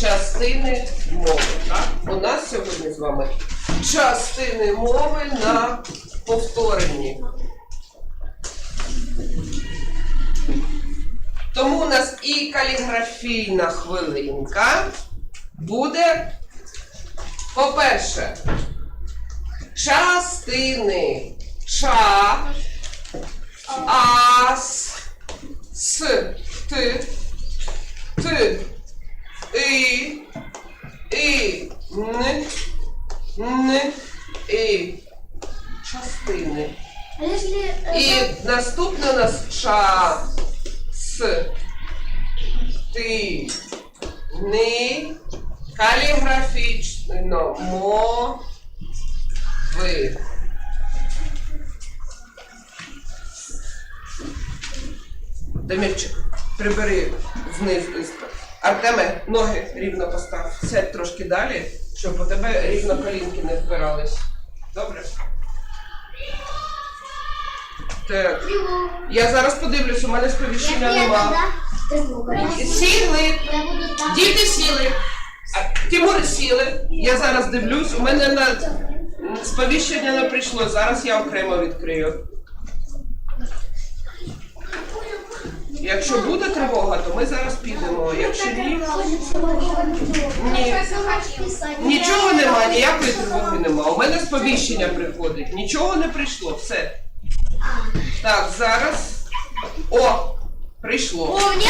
частини мови. У нас сьогодні з вами частини мови на повторенні. Тому у нас і каліграфійна хвилинка буде, по-перше, частини ча, ас, с, т, т, і, і, н, н, і. Частини. А если... э, І наступне у нас ча, с, ти, ни, каліграфічно, мо, ви. Демірчик, прибери знизу. Артеме, ноги рівно постав. Сядь трошки далі, щоб у тебе рівно колінки не впирались. Добре? Так. Я зараз подивлюсь, у мене сповіщення нема. Сіли. Діти сіли. А, Тимур сіли. Я зараз дивлюсь. У мене на сповіщення не прийшло. Зараз я окремо відкрию. Якщо буде тривога, то ми зараз підемо. Якщо ні, ні. Нічого нема, ніякої тривоги нема. У мене сповіщення приходить. Нічого не прийшло. Все. Так, зараз. О! Прийшло. О, ні,